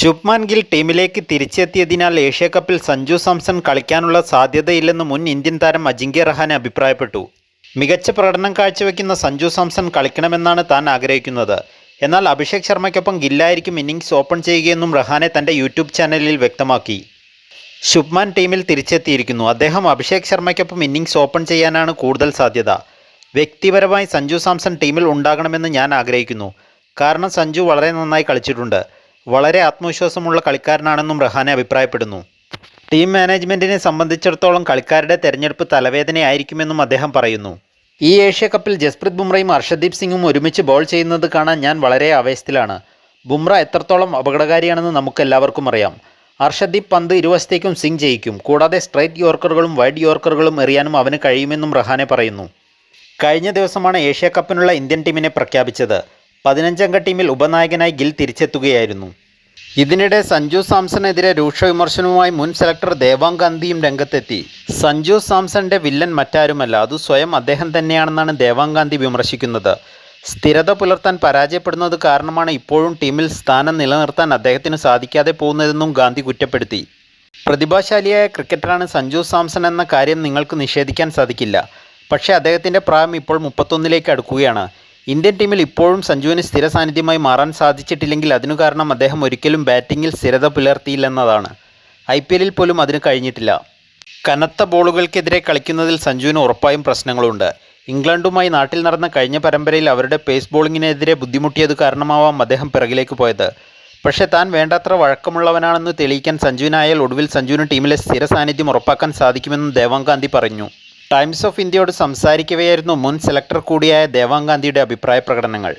ശുഭ്മാൻ ഗിൽ ടീമിലേക്ക് തിരിച്ചെത്തിയതിനാൽ ഏഷ്യ കപ്പിൽ സഞ്ജു സാംസൺ കളിക്കാനുള്ള സാധ്യതയില്ലെന്ന് മുൻ ഇന്ത്യൻ താരം അജിങ്ക്യ റഹാനെ അഭിപ്രായപ്പെട്ടു. മികച്ച പ്രകടനം കാഴ്ചവെക്കുന്ന സഞ്ജു സാംസൺ കളിക്കണമെന്നാണ് താൻ ആഗ്രഹിക്കുന്നത്. എന്നാൽ അഭിഷേക് ശർമ്മയ്ക്കൊപ്പം ഗില്ലായിരിക്കും ഇന്നിംഗ്സ് ഓപ്പൺ ചെയ്യുകയെന്നും റഹാനെ തന്റെ യൂട്യൂബ് ചാനലിൽ വ്യക്തമാക്കി. ശുഭ്മാൻ ടീമിൽ തിരിച്ചെത്തിയിരിക്കുന്നു. അദ്ദേഹം അഭിഷേക് ശർമ്മയ്ക്കൊപ്പം ഇന്നിംഗ്സ് ഓപ്പൺ ചെയ്യാനാണ് കൂടുതൽ സാധ്യത. വ്യക്തിപരമായി സഞ്ജു സാംസൺ ടീമിൽ ഉണ്ടാകണമെന്ന് ഞാൻ ആഗ്രഹിക്കുന്നു. കാരണം സഞ്ജു വളരെ നന്നായി കളിച്ചിട്ടുണ്ട്. വളരെ ആത്മവിശ്വാസമുള്ള കളിക്കാരനാണെന്നും റഹാനെ അഭിപ്രായപ്പെടുന്നു. ടീം മാനേജ്മെന്റിനെ സംബന്ധിച്ചിടത്തോളം കളിക്കാരുടെ തെരഞ്ഞെടുപ്പ് തലവേദനയായിരിക്കുമെന്നും അദ്ദേഹം പറയുന്നു. ഈ ഏഷ്യ കപ്പിൽ ജസ്പ്രീത് ബുംറയും അർഷദീപ് സിംഗും ഒരുമിച്ച് ബോൾ ചെയ്യുന്നത് കാണാൻ ഞാൻ വളരെ ആവേശത്തിലാണ്. ബുംറ എത്രത്തോളം അപകടകാരിയാണെന്ന് നമുക്കെല്ലാവർക്കും അറിയാം. അർഷദ്ദീപ് പന്ത് ഇരുവശത്തേക്കും സിംഗ് ജയിക്കും കൂടാതെ സ്ട്രൈറ്റ് യോർക്കറുകളും വൈഡ് യോർക്കറുകളും എറിയാനും അവന് കഴിയുമെന്നും റഹാനെ പറയുന്നു. കഴിഞ്ഞ ദിവസമാണ് ഏഷ്യ കപ്പിനുള്ള ഇന്ത്യൻ ടീമിനെ പ്രഖ്യാപിച്ചത്. പതിനഞ്ചംഗ ടീമിൽ ഉപനായകനായി ഗിൽ തിരിച്ചെത്തുകയായിരുന്നു. ഇതിനിടെ സഞ്ജു സാംസണെതിരെ രൂക്ഷ വിമർശനവുമായി മുൻ സെലക്ടർ ദേവാങ് ഗാന്ധിയും രംഗത്തെത്തി. സഞ്ജു സാംസന്റെ വില്ലൻ മറ്റാരുമല്ല അത് സ്വയം അദ്ദേഹം തന്നെയാണെന്നാണ് ദേവാങ് ഗാന്ധി വിമർശിക്കുന്നത്. സ്ഥിരത പുലർത്താൻ പരാജയപ്പെടുന്നത് കാരണമാണ് ഇപ്പോഴും ടീമിൽ സ്ഥാനം നിലനിർത്താൻ അദ്ദേഹത്തിന് സാധിക്കാതെ പോകുന്നതെന്നും ഗാന്ധി കുറ്റപ്പെടുത്തി. പ്രതിഭാശാലിയായ ക്രിക്കറ്ററാണ് സഞ്ജു സാംസൺ എന്ന കാര്യം നിങ്ങൾക്ക് നിഷേധിക്കാൻ സാധിക്കില്ല. പക്ഷേ അദ്ദേഹത്തിന്റെ പ്രായം ഇപ്പോൾ മുപ്പത്തൊന്നിലേക്ക് അടുക്കുകയാണ്. ഇന്ത്യൻ ടീമിൽ ഇപ്പോഴും സഞ്ജുവിന് സ്ഥിര സാന്നിധ്യമായി മാറാൻ സാധിച്ചിട്ടില്ലെങ്കിൽ അതിനു കാരണം അദ്ദേഹം ഒരിക്കലും ബാറ്റിങ്ങിൽ സ്ഥിരത പുലർത്തിയില്ലെന്നതാണ്. ഐ പി എല്ലിൽ പോലും അതിന് കഴിഞ്ഞിട്ടില്ല. കനത്ത ബോളുകൾക്കെതിരെ കളിക്കുന്നതിൽ സഞ്ജുവിന് ഉറപ്പായും പ്രശ്നങ്ങളുണ്ട്. ഇംഗ്ലണ്ടുമായി നാട്ടിൽ നടന്ന കഴിഞ്ഞ പരമ്പരയിൽ അവരുടെ പേസ് ബോളിങ്ങിനെതിരെ ബുദ്ധിമുട്ടിയത് കാരണമാവാം അദ്ദേഹം പിറകിലേക്ക് പോയത്. പക്ഷേ താൻ വേണ്ടത്ര വഴക്കമുള്ളവനാണെന്ന് തെളിയിക്കാൻ സഞ്ജുവിനായാൽ ഒടുവിൽ സഞ്ജുവിന് ടീമിലെ സ്ഥിര സാന്നിധ്യം ഉറപ്പാക്കാൻ സാധിക്കുമെന്നും ദേവാങ്കാന്തി പറഞ്ഞു. ടൈംസ് ഓഫ് ഇന്ത്യയോട് സംസാരിക്കവെയായിരുന്നു മുൻ സെലക്ടർ കൂടിയായ ദേവാങ് ഗാന്ധിയുടെ അഭിപ്രായ പ്രകടനങ്ങൾ.